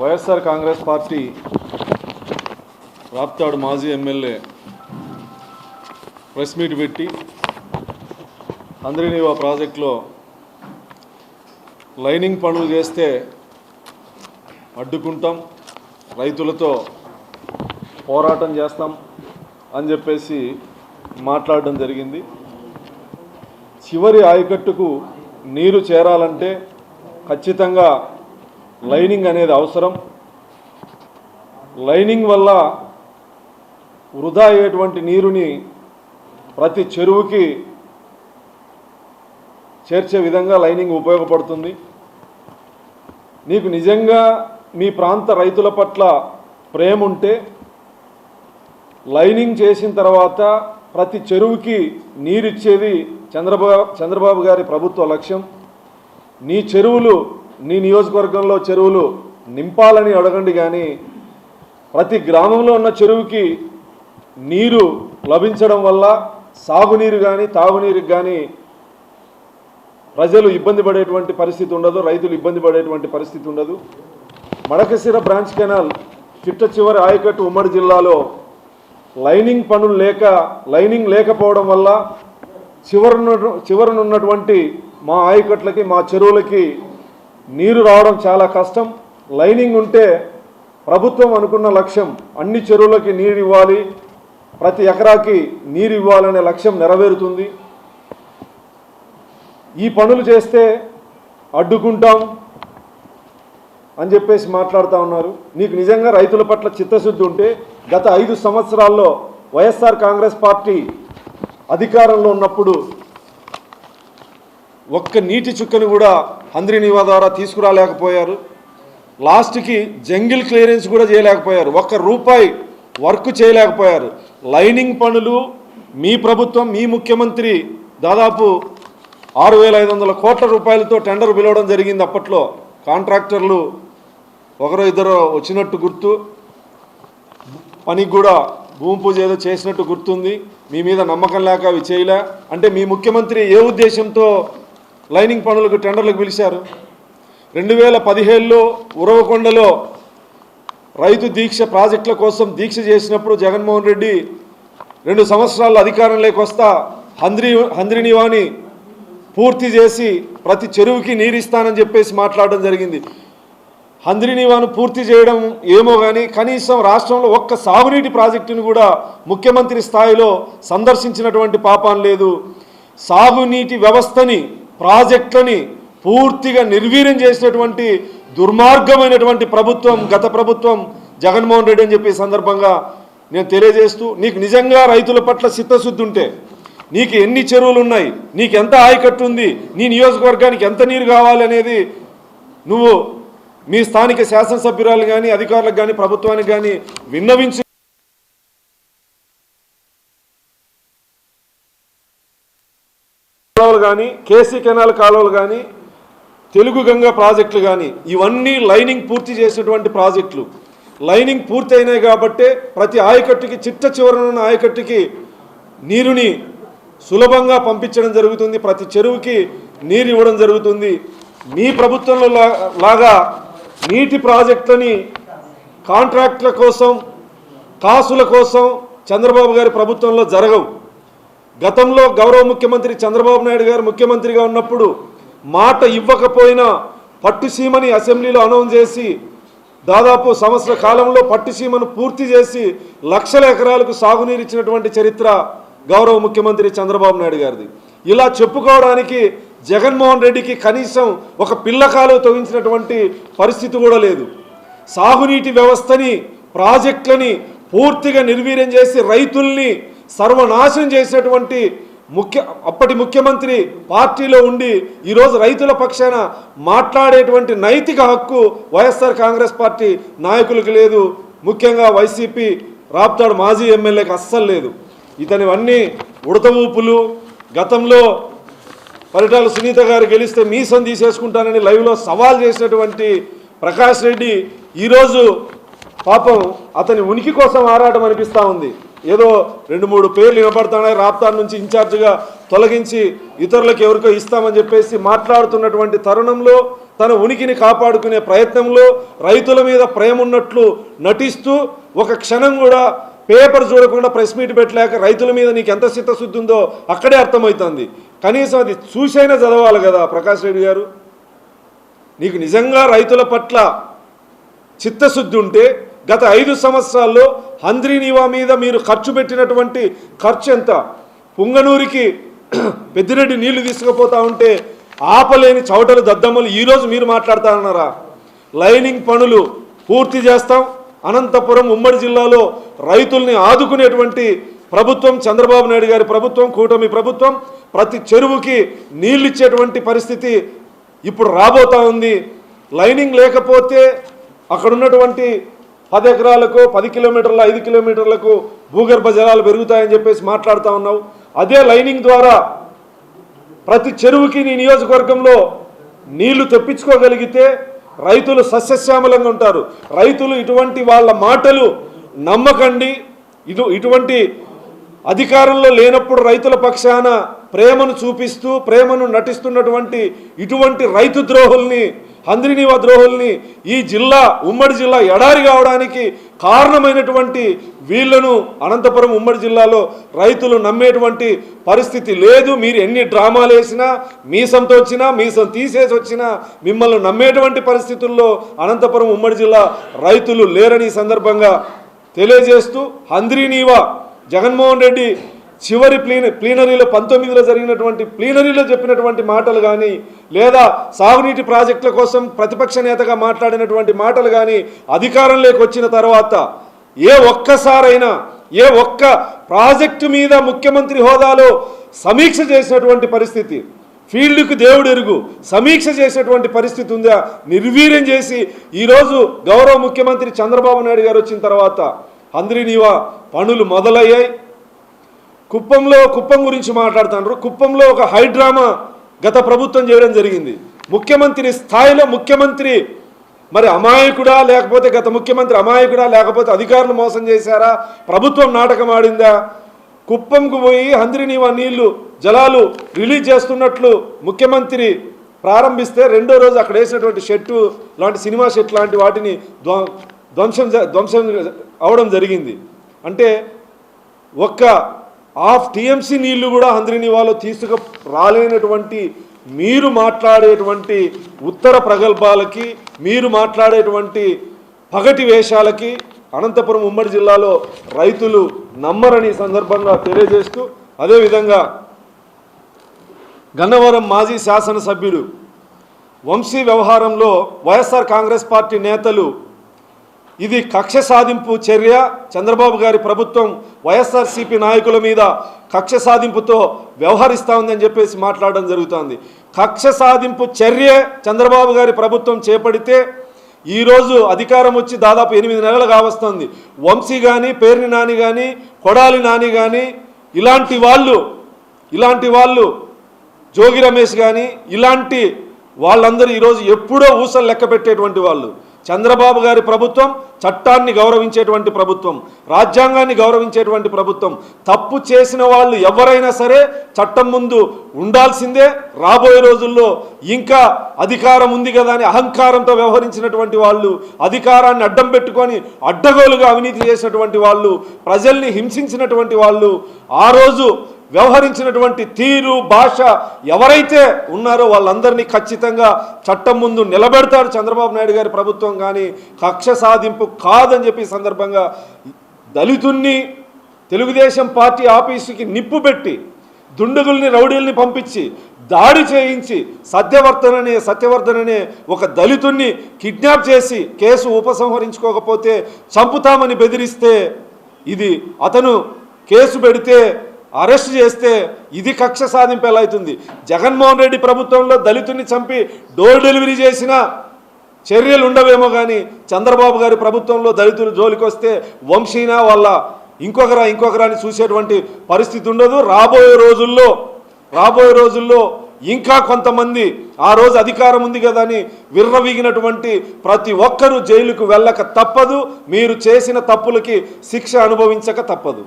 YSR Congress party Raptadu మాజీ MLA press meet పెట్టి అందరినీవా ప్రాజెక్టులో లైనింగ్ పనులు చేస్తే అడ్డుకుంటాం రైతులతో పోరాటం చేస్తాం అని చెప్పేసి మాట్లాడడం జరిగింది. చివరి ఆయకట్టుకు నీరు చేరాలంటే ఖచ్చితంగా లైనింగ్ అనేది అవసరం. లైనింగ్ వల్ల వృధా అయ్యేటువంటి నీరుని ప్రతి చెరువుకి చేర్చే విధంగా లైనింగ్ ఉపయోగపడుతుంది. నీకు నిజంగా మీ ప్రాంత రైతుల పట్ల ప్రేమ ఉంటే లైనింగ్ చేసిన తర్వాత ప్రతి చెరువుకి నీరిచ్చేది చంద్రబాబు చంద్రబాబు గారి ప్రభుత్వ లక్ష్యం. నీ చెరువులు నీ నియోజకవర్గంలో చెరువులు నింపాలని అడగండి కానీ ప్రతి గ్రామంలో ఉన్న చెరువుకి నీరు లభించడం వల్ల సాగునీరు కానీ తాగునీరుకి కానీ ప్రజలు ఇబ్బంది పడేటువంటి పరిస్థితి ఉండదు రైతులు ఇబ్బంది పడేటువంటి పరిస్థితి ఉండదు. మడకశిర బ్రాంచ్ కెనాల్ చిట్ట చివరి ఆయకట్టు ఉమ్మడి జిల్లాలో లైనింగ్ పనులు లేక లైనింగ్ లేకపోవడం వల్ల చివరన చివరనున్నటువంటి మా ఆయకట్లకి మా చెరువులకి నీరు రావడం చాలా కష్టం. లైనింగ్ ఉంటే ప్రభుత్వం అనుకున్న లక్ష్యం అన్ని చెరువులకి నీరు ఇవ్వాలి. ప్రతి ఎకరాకి నీరు ఇవ్వాలనే లక్ష్యం నెరవేరుతుంది. ఈ పనులు చేస్తే అడ్డుకుంటాం అని చెప్పేసి మాట్లాడుతూ ఉన్నారు. నీకు నిజంగా రైతుల పట్ల చిత్తశుద్ధి ఉంటే గత ఐదు సంవత్సరాల్లో వైఎస్ఆర్ కాంగ్రెస్ పార్టీ అధికారంలో ఉన్నప్పుడు ఒక్క నీటి చుక్కను కూడా హంద్రినీవా ద్వారా తీసుకురాలేకపోయారు. లాస్ట్కి జంగిల్ క్లియరెన్స్ కూడా చేయలేకపోయారు. ఒక్క రూపాయి వర్క్ చేయలేకపోయారు. లైనింగ్ పనులు మీ ప్రభుత్వం మీ ముఖ్యమంత్రి దాదాపు ఆరు వేల ఐదు వందల కోట్ల రూపాయలతో టెండర్ పిలవడం జరిగింది అప్పట్లో. కాంట్రాక్టర్లు ఒకరో ఇద్దరు వచ్చినట్టు గుర్తు. పనికి కూడా భూమి పూజ ఏదో చేసినట్టు గుర్తుంది. మీ మీద నమ్మకం లేక అవి చేయలే. అంటే మీ ముఖ్యమంత్రి ఏ ఉద్దేశంతో లైనింగ్ పనులకు టెండర్లకు పిలిచారు. రెండు వేల పదిహేడులో ఉరవకొండలో రైతు దీక్ష ప్రాజెక్టుల కోసం దీక్ష చేసినప్పుడు జగన్మోహన్ రెడ్డి రెండు సంవత్సరాలు అధికారంలోకి వస్తా హంద్రి హంద్రినివాని పూర్తి చేసి ప్రతి చెరువుకి నీరిస్తానని చెప్పేసి మాట్లాడడం జరిగింది. హంద్రినీవాను పూర్తి చేయడం ఏమో కానీ కనీసం రాష్ట్రంలో ఒక్క సాగునీటి ప్రాజెక్టును కూడా ముఖ్యమంత్రి స్థాయిలో సందర్శించినటువంటి పాపం లేదు. సాగునీటి వ్యవస్థని ప్రాజెక్టులని పూర్తిగా నిర్వీర్యం చేసినటువంటి దుర్మార్గమైనటువంటి ప్రభుత్వం గత ప్రభుత్వం జగన్మోహన్ రెడ్డి అని చెప్పి సందర్భంగా నేను తెలియజేస్తూ నీకు నిజంగా రైతుల పట్ల చిత్తశుద్ధి ఉంటే నీకు ఎన్ని చెరువులు ఉన్నాయి నీకు ఎంత ఆయకట్టు ఉంది నీ నియోజకవర్గానికి ఎంత నీరు కావాలి అనేది నువ్వు మీ స్థానిక శాసనసభ్యురాలు కానీ అధికారులకు కానీ ప్రభుత్వానికి కానీ విన్నవించి కాలువలు కానీ కేసీ కెనాల్ కాలువలు కానీ తెలుగు గంగ ప్రాజెక్టులు కానీ ఇవన్నీ లైనింగ్ పూర్తి చేసినటువంటి ప్రాజెక్టులు. లైనింగ్ పూర్తి అయినాయి కాబట్టే ప్రతి ఆయకట్టుకి చిట్ట చివరనున్న ఆయకట్టుకి నీరుని సులభంగా పంపించడం జరుగుతుంది. ప్రతి చెరువుకి నీరు ఇవ్వడం జరుగుతుంది. మీ ప్రభుత్వంలో లాగా నీటి ప్రాజెక్టులని కాంట్రాక్టుల కోసం కాసుల కోసం చంద్రబాబు గారి ప్రభుత్వంలో జరగవు. గతంలో గౌరవ ముఖ్యమంత్రి చంద్రబాబు నాయుడు గారు ముఖ్యమంత్రిగా ఉన్నప్పుడు మాట ఇవ్వకపోయినా పట్టుసీమని అసెంబ్లీలో అనౌన్స్ చేసి దాదాపు సంవత్సర కాలంలో పట్టుసీమను పూర్తి చేసి లక్షల ఎకరాలకు సాగునీరు ఇచ్చినటువంటి చరిత్ర గౌరవ ముఖ్యమంత్రి చంద్రబాబు నాయుడు గారిది. ఇలా చెప్పుకోవడానికి జగన్మోహన్ రెడ్డికి కనీసం ఒక పిల్లకాలు తొగించినటువంటి పరిస్థితి కూడా లేదు. సాగునీటి వ్యవస్థని ప్రాజెక్టులని పూర్తిగా నిర్వీర్యం చేసి రైతుల్ని సర్వనాశనం చేసినటువంటి ముఖ్య అప్పటి ముఖ్యమంత్రి పార్టీలో ఉండి ఈరోజు రైతుల పక్షాన మాట్లాడేటువంటి నైతిక హక్కు వైఎస్ఆర్ కాంగ్రెస్ పార్టీ నాయకులకు లేదు. ముఖ్యంగా వైసీపీ రాప్తాడు మాజీ ఎమ్మెల్యేకి అస్సలు లేదు. ఇతనివన్నీ ఉడత ఊపులు గతంలో పరిటాల సునీత గారు గెలిస్తే మీసం తీసేసుకుంటానని లైవ్లో సవాల్ చేసినటువంటి ప్రకాష్ రెడ్డి ఈరోజు పాపం అతని ఉనికి కోసం ఆరాటం అనిపిస్తూ ఉంది. ఏదో రెండు మూడు పేర్లు వినపడుతున్నాయి రాప్తాన్ నుంచి ఇన్ఛార్జిగా తొలగించి ఇతరులకు ఎవరికో ఇస్తామని చెప్పేసి మాట్లాడుతున్నటువంటి తరుణంలో తన ఉనికిని కాపాడుకునే ప్రయత్నంలో రైతుల మీద ప్రేమ ఉన్నట్లు నటిస్తూ ఒక క్షణం కూడా పేపర్ చూడకుండా ప్రెస్ మీట్ పెట్టలేక రైతుల మీద నీకు ఎంత చిత్తశుద్ధి ఉందో అక్కడే అర్థమవుతుంది. కనీసం అది చూసైనా చదవాలి కదా ప్రకాష్ రెడ్డి గారు. నీకు నిజంగా రైతుల పట్ల చిత్తశుద్ధి ఉంటే గత ఐదు సంవత్సరాల్లో హంద్రీనీవా మీద మీరు ఖర్చు పెట్టినటువంటి ఖర్చు ఎంత? పుంగనూరికి పెద్దిరెడ్డి నీళ్ళు తీసుకుపోతా ఉంటే ఆపలేని చవటలు దద్దమ్మలు ఈరోజు మీరు మాట్లాడతారన్నారా లైనింగ్ పనులు పూర్తి చేస్తాం. అనంతపురం ఉమ్మడి జిల్లాలో రైతుల్ని ఆదుకునేటువంటి ప్రభుత్వం చంద్రబాబు నాయుడు గారి ప్రభుత్వం కూటమి ప్రభుత్వం ప్రతి చెరువుకి నీళ్ళు ఇచ్చేటువంటి పరిస్థితి ఇప్పుడు రాబోతా ఉంది. లైనింగ్ లేకపోతే అక్కడ ఉన్నటువంటి పది ఎకరాలకు పది కిలోమీటర్ల ఐదు కిలోమీటర్లకు భూగర్భ జలాలు పెరుగుతాయని చెప్పేసి మాట్లాడుతూ ఉన్నావు. అదే లైనింగ్ ద్వారా ప్రతి చెరువుకి నీ నియోజకవర్గంలో నీళ్ళు తెప్పించుకోగలిగితే రైతులు సస్యశ్యామలంగా ఉంటారు. రైతులు ఇటువంటి వాళ్ళ మాటలు నమ్మకండి. ఇటు ఇటువంటి అధికారంలో లేనప్పుడు రైతుల పక్షాన ప్రేమను చూపిస్తూ ప్రేమను నటిస్తున్నటువంటి ఇటువంటి రైతు ద్రోహుల్ని హంద్రినీవా ద్రోహుల్ని ఈ జిల్లా ఉమ్మడి జిల్లా ఎడారి కావడానికి కారణమైనటువంటి వీళ్ళను అనంతపురం ఉమ్మడి జిల్లాలో రైతులు నమ్మేటువంటి పరిస్థితి లేదు. మీరు ఎన్ని డ్రామాలు వేసినా మీసంతో వచ్చినా మీసం తీసేసి వచ్చినా మిమ్మల్ని నమ్మేటువంటి పరిస్థితుల్లో అనంతపురం ఉమ్మడి జిల్లా రైతులు లేరని సందర్భంగా తెలియజేస్తూ హంద్రీనీవా జగన్మోహన్ రెడ్డి చివరి ప్లీన ప్లీనరీలో పంతొమ్మిదిలో జరిగినటువంటి ప్లీనరీలో చెప్పినటువంటి మాటలు కానీ లేదా సాగునీటి ప్రాజెక్టుల కోసం ప్రతిపక్ష నేతగా మాట్లాడినటువంటి మాటలు కానీ అధికారంలోకి వచ్చిన తర్వాత ఏ ఒక్కసారైనా ఏ ఒక్క ప్రాజెక్టు మీద ముఖ్యమంత్రి హోదాలో సమీక్ష చేసినటువంటి పరిస్థితి ఫీల్డ్కు దేవుడు ఎరుగు సమీక్ష చేసేటువంటి పరిస్థితి ఉందా నిర్వీర్యం చేసి ఈరోజు గౌరవ ముఖ్యమంత్రి చంద్రబాబు నాయుడు గారు వచ్చిన తర్వాత అందరినీవా పనులు మొదలయ్యాయి. కుప్పంలో కుప్పం గురించి మాట్లాడుతున్నారు కుప్పంలో ఒక హైడ్రామా గత ప్రభుత్వం చేయడం జరిగింది. ముఖ్యమంత్రి స్థాయిలో ముఖ్యమంత్రి మరి అమాయకుడా లేకపోతే గత ముఖ్యమంత్రి అమాయకుడా లేకపోతే అధికారులు మోసం చేశారా? ప్రభుత్వం నాటకం ఆడిందా? కుప్పంకు పోయి హంద్రినీవా నీళ్ళు జలాలు రిలీజ్ చేస్తున్నట్లు ముఖ్యమంత్రి ప్రారంభిస్తే రెండో రోజు అక్కడ వేసినటువంటి షెట్టు లాంటి సినిమా షెట్ లాంటి వాటిని ధ్వంసం జ- ధ్వంసం అవడం జరిగింది. అంటే ఒక్క ఆఫ్ టీఎంసీ నీళ్ళు కూడా హంద్రినివాలో తీసుకు రాలేనటువంటి మీరు మాట్లాడేటువంటి ఉత్తర ప్రగల్భాలకి మీరు మాట్లాడేటువంటి పగటి వేషాలకి అనంతపురం ఉమ్మడి జిల్లాలో రైతులు నమ్మరని సందర్భంగా తెలియజేస్తూ అదేవిధంగా గన్నవరం మాజీ శాసనసభ్యుడు వంశీ వ్యవహారంలో వైఎస్ఆర్ కాంగ్రెస్ పార్టీ నేతలు ఇది కక్ష సాధింపు చర్య. చంద్రబాబు గారి ప్రభుత్వం వైఎస్ఆర్సీపీ నాయకుల మీద కక్ష సాధింపుతో వ్యవహరిస్తూ ఉందని చెప్పేసి మాట్లాడడం జరుగుతోంది. కక్ష సాధింపు చర్య చంద్రబాబు గారి ప్రభుత్వం చేపడితే ఈరోజు అధికారం వచ్చి దాదాపు ఎనిమిది నెలలు కావస్తుంది వంశీ కానీ పేర్ని నాని కానీ కొడాలి నాని కానీ ఇలాంటి వాళ్ళు ఇలాంటి వాళ్ళు జోగి రమేష్ కానీ ఇలాంటి వాళ్ళందరూ ఈరోజు ఎప్పుడో ఊసలు లెక్క పెట్టేటువంటి వాళ్ళు. చంద్రబాబు గారి ప్రభుత్వం చట్టాన్ని గౌరవించేటువంటి ప్రభుత్వం రాజ్యాంగాన్ని గౌరవించేటువంటి ప్రభుత్వం. తప్పు చేసిన వాళ్ళు ఎవరైనా సరే చట్టం ముందు ఉండాల్సిందే. రాబోయే రోజుల్లో ఇంకా అధికారం ఉంది కదా అని అహంకారంతో వ్యవహరించినటువంటి వాళ్ళు అధికారాన్ని అడ్డం పెట్టుకొని అడ్డగోలుగా అవినీతి చేసినటువంటి వాళ్ళు ప్రజల్ని హింసించినటువంటి వాళ్ళు ఆ రోజు వ్యవహరించినటువంటి తీరు భాష ఎవరైతే ఉన్నారో వాళ్ళందరినీ ఖచ్చితంగా చట్టం ముందు నిలబెడతారు చంద్రబాబు నాయుడు గారి ప్రభుత్వం కానీ కక్ష సాధింపు కాదని చెప్పి సందర్భంగా దళితుణ్ణి తెలుగుదేశం పార్టీ ఆఫీసుకి నిప్పు పెట్టి దుండగుల్ని రౌడీల్ని పంపించి దాడి చేయించి సత్యవర్ధననే సత్యవర్ధననే ఒక దళితుణ్ణి కిడ్నాప్ చేసి కేసు ఉపసంహరించుకోకపోతే చంపుతామని బెదిరిస్తే ఇది అతను కేసు పెడితే అరెస్ట్ చేస్తే ఇది కక్ష సాధింపు ఎలా అవుతుంది? జగన్మోహన్ రెడ్డి ప్రభుత్వంలో దళితుని చంపి డోర్ డెలివరీ చేసిన చర్యలు ఉండవేమో కానీ చంద్రబాబు గారి ప్రభుత్వంలో దళితులు జోలికి వస్తే వంశీనా వాళ్ళ ఇంకొకరా ఇంకొకరాని చూసేటువంటి పరిస్థితి ఉండదు. రాబోయే రోజుల్లో రాబోయే రోజుల్లో ఇంకా కొంతమంది ఆ రోజు అధికారం ఉంది కదా అని విర్రవీగినటువంటి ప్రతి ఒక్కరూ జైలుకు వెళ్ళక తప్పదు. మీరు చేసిన తప్పులకి శిక్ష అనుభవించక తప్పదు.